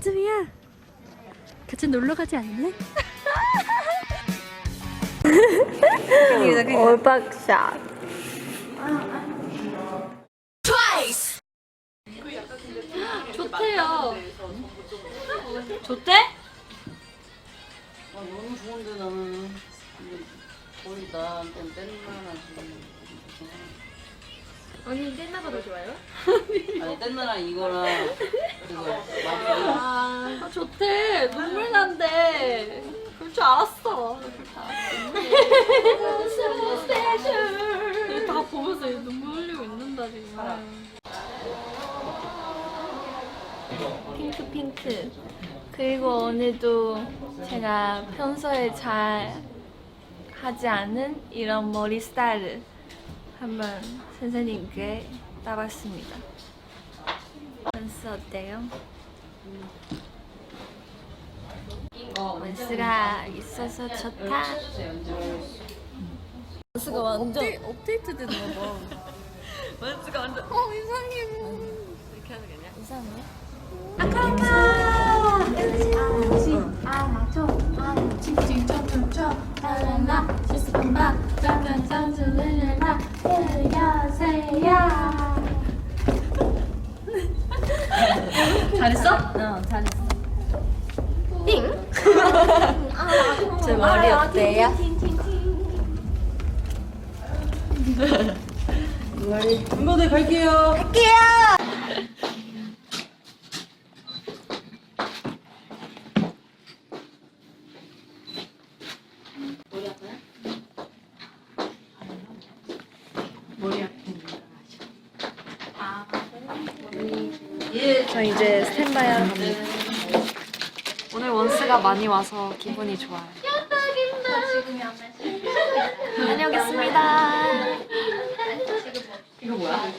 언제쯤이야? 같이 놀러 가지 않을래? 올박샷. 좋대요. 좋대? 아, 너무 좋은데 나는 근데 거의 나한테 뗀나라 지금 언니 ጤ나가 더 좋아요? 아니 뗀나랑 이거랑 그거 맞아 아, 좋대. 눈물 난대. 그럴 줄 알았어. 이거 다 보면서 눈물 흘리고 있는다 지금. 핑크 핑크. 그리고 오늘도 제가 평소에 잘 하지 않은 이런 머리 스타일을 한번 선생님께 따봤습니다. 원스 어때요? 원스가 있어서 좋다. 원스가 완전 업데이트 됐나 봐. 원스가 완전 어 이상해. 이렇게 하는 게 아니야? 이상해? 아카카. 아 맞죠? 아 칭칭 춰춰춰 라라라 실수한다 짠짠짠 르르라 들려세요. 잘했어? 어 잘했어. 띵. 제 머리 어때요? 이모들 갈게요 저 이제 스탠바이 하러 갑니다. 오늘 원스가 많이 와서 기분이 좋아요. 다녀오겠습니다. 이거 뭐야?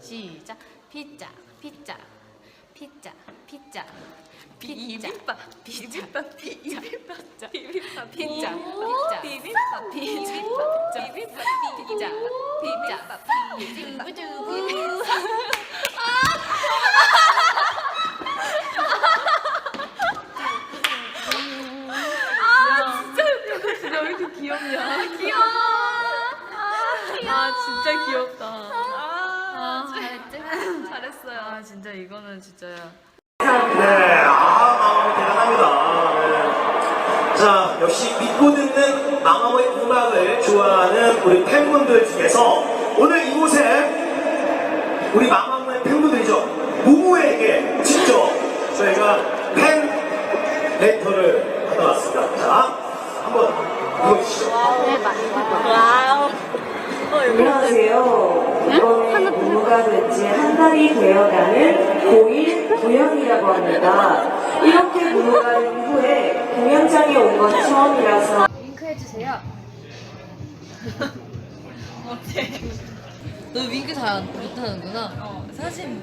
시작. 피자, 피자, 피자, 피자. 비빔밥, 비빔밥, 비빔밥, 비빔밥, 비빔밥, 피자, 피자, 비빔밥, 비빔밥, 비빔밥, 비빔밥, 피자, 비빔밥, 비빔밥. 귀여워. 아 진짜 귀엽다. 아, 잘했지? 잘했어요. 아 진짜 이거는 진짜야. 네, 아, 마음 대단합니다. 네. 자, 역시 믿고 듣는 마마의 음악을 좋아하는 우리 팬분들 중에서 오늘 이곳에 우리 마마의 팬분들이죠. 무무에게 직접 저희가 팬. 자, 읽어주시죠. 안녕하세요. 이번에 부모가 된지 한 달이 되어가는 고1 도영이라고 합니다. 이렇게 부모가 된 후에 공연장에 온 건 처음이라서 너 윙크 잘 못하는구나. 어, 사진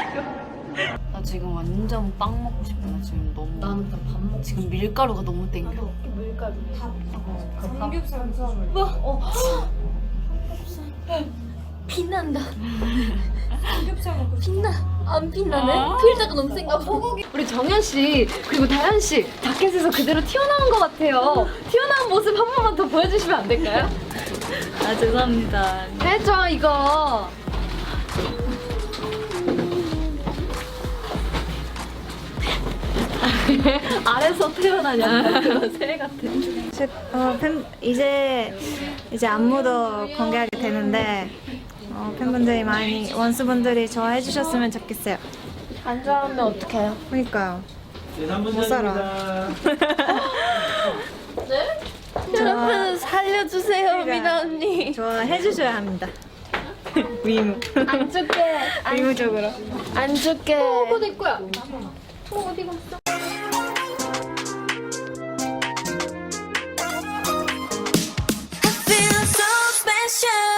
나 지금 완전 빵 먹고 싶어 나 지금 너무 나는 밥 먹. 지금 밀가루가 너무 땡겨 빛난다. 빛나. 안 빛나네? 필터가 너무 센가 봐. 우리 정현 씨 그리고 다현 씨 자켓에서 그대로 튀어나온 것 같아요. 튀어나온 모습 한 번만 더 보여주시면 안 될까요? 아 죄송합니다. 해줘 이거. 아래서 태어나냐? 그런 새 같아. 어, 팬, 이제 이제 안무도 공개하게 되는데 어, 팬분들이 많이 원수분들이 좋아해 주셨으면 좋겠어요. 안 좋아하면 어떡해요? 그러니까요. 못 살아. 네? 여러분 살려주세요 미나 언니. 좋아해 주셔야 합니다. 위무. 안 줄게. 위무적으로. 안 줄게. 어, 그거 내 거야. 어, 어디 갔어? show.